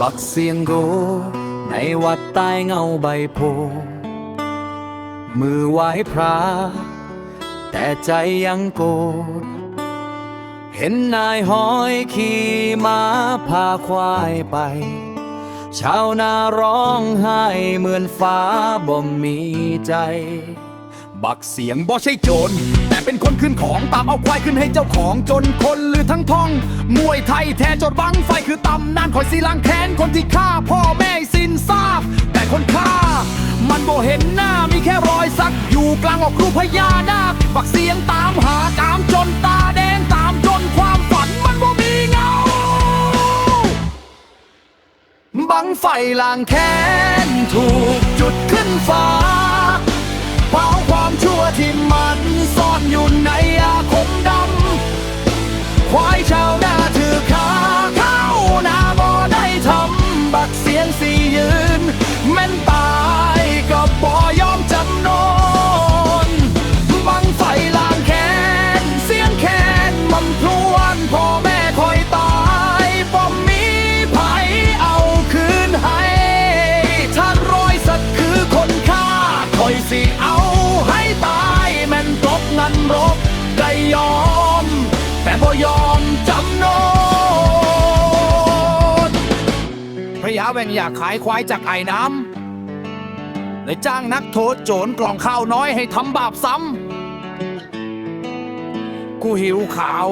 บักเสียงโก ในวัดใต้เงาใบโพ มือไหว้พระ แต่ใจยังโกรธเห็นนายห้อยขี่ม้าพาควายไป ชาวนาร้องไห้เหมือนฟ้าบ่มีใจ บักเสียงบ่ใช่โจรแต่เป็นคน ขึ้นของตามเอาควายขึ้นให้เจ้าของจนคนลือทั้งท้อง มวยไทยแท้จดบังไฟคือตำนานคอยสีลังแค้นคนที่ฆ่าพ่อแม่สิ้นซากแต่คนฆ่า มันบ่เห็นหน้ามีแค่รอยสักอยู่กลางออกรูปพญานาคบักเสียงตามหาตามจนตาแดงตามจนความฝันมันบ่มีเงาบังไฟลางแค้นถูกจุดขึ้นฟ้า ที่มันซ่อนอยู่ในอาคมดำควายชาวนา มันรบก็ยอม แต่บ่ยอมจำนนพระยาแวงอยากขายควายจากไอ้น้ำเลยจ้างนักโทษโจรกล่องข้าวน้อยให้ทำบาปซ้ำกูหิวข่าว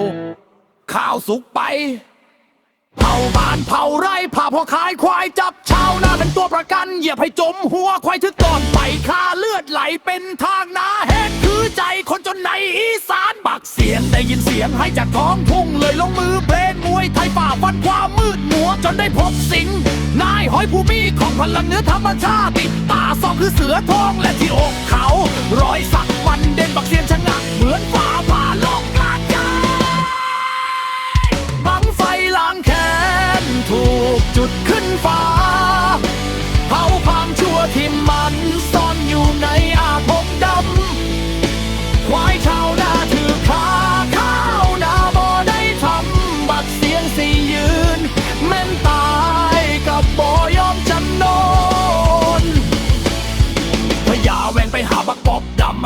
ข่าวสุกไป เผาบ้านเผาไร่ผ่าพอขายควายจับชาวนาเป็นตัวประกัน เหยียบให้จมหัวควายถึกก่อนไปค่าเลือดไหลเป็นทางนา ใจคนจนในอีสานบักเสียงได้ยินเสียงให้จากท้องทุ่งเลยลงมือเพลนมวยไทยฝ่าฟันความมืดมัวจนได้พบสิงนายหอยภูมิของพลังเนื้อธรรมชาติติดตาซองคือเสือทองและที่อกเขา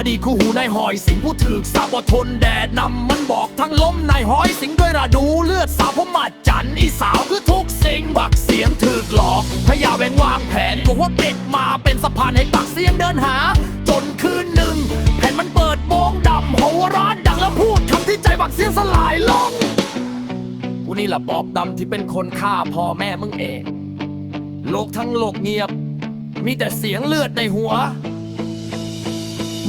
ดีคู่หูนายหอยสิงผู้ถือสาบทนแดดนำมันบอกทั้งล้มนายหอยสิงด้วยระดูเลือดสาวพมาจันอีสาวคือทุกสิ่งบักเสียงถือหลอกพญาแหวงวางแผนกูว่าเป็ดมาเป็นสะพานให้บักเสียงเดินหา จนคืนหนึ่งแผ่นมันเปิดโมงดำหัวร้านดังแล้วพูดคำที่ใจบักเสียงสลายลงกูนี่แหละปอบดำที่เป็นคนฆ่าพ่อแม่มึงเองโลกทั้งโลกเงียบ มีแต่เสียงเลือดในหัว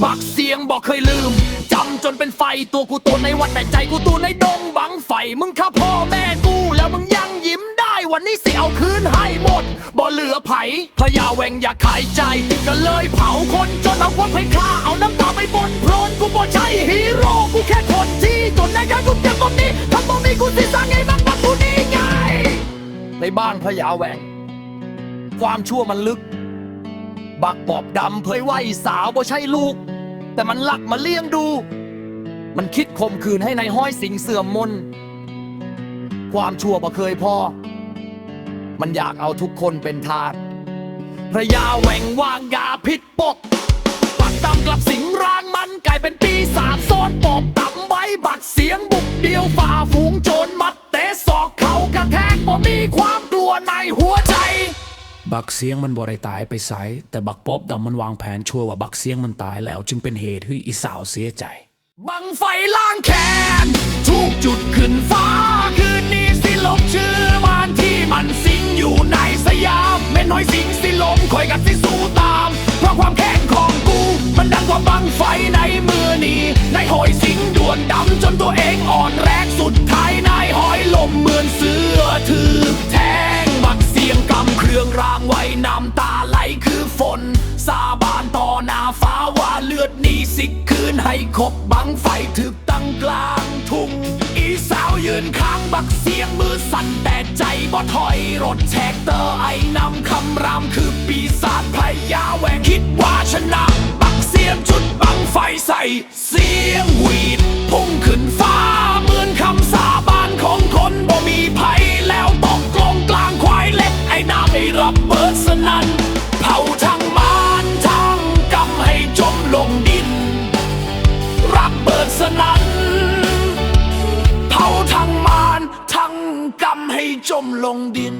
บักเสียงบอกเคยลืมจำจนเป็นไฟตัวกูตัวในวัดแต่ใจกูตัวในดงบังไฟมึงฆ่าพ่อแม่กูแล้วมึงยังยิ้มได้วันนี้สิเอาคืนให้หมดบ่เหลือไผพญาแหวงอยากขายใจก็เลยเผาคนจนเอาคนไปฆ่าเอาน้ำตาไปบนพรนกูบ่ใช่ฮีโร่กูแค่คนที่จนในการกูเจ็บตรงนี้ทำตรงนี้กูสิสร้างไงบ้างบักกูนี่ไงในบ้านพญาแหวงความชั่วมันลึก บักปอบดำเผยว่าอีสาวบ่ใช่ลูก แต่มันลักมาเลี้ยงดู มันคิดข่มขืนให้ในายห้อยสิงเสื่อมมน ความชั่วบ่เคยพอ มันอยากเอาทุกคนเป็นทาสพระยาแหว่งวางยาพิษปก ปักดำกลับสิงร่างมันกลายเป็นปีศาจซ่อนปอบดำไว้บักเสียงบุกเดียวฝ่าฝูงโจรมัดเตะศอกเขากระแทกบ่มีความกลัวในหัวใจ บักเสียงมันบ่ได้ตายไปไสแต่บักป๊อบดำมันวางแผนชั่วว่าบักเสียงมันตายแล้ว จึงเป็นเหตุให้อีสาวเสียใจ บังไฟล้างแค้นทุกจุดขึ้นฟ้า คืนนี้สิลบชื่อบ้านที่มันสิงอยู่ในสยามแม่น้อยสิงสิลมคอยกันสิสู้ตาม เพราะความแค้นของกู มันดังกว่าบังไฟในมือนี้นายหอยสิงด่วนดำจนตัวเองอ่อนแรงสุดท้ายนายหอยลมเหมือนเสือถือ รียงกำเครื่องรางไว้น้ำตาไหลคือฝน สาบานต่อหน้าฟ้าว่าเลือดนี้สิคืนให้คบบังไฟถึกตั้งกลางทุ่งอีสาวยืนค้างบักเสียงมือสั่นแต่ใจบ่ถอยรถแท็กเตอร์ไอนำคำรามคือปีศาจพยาแหวงคิดว่าชนะ บักเสียงจุดบังไฟใส่ เสียงหวีดพุ่งขึ้นฟ้า จมลงดิน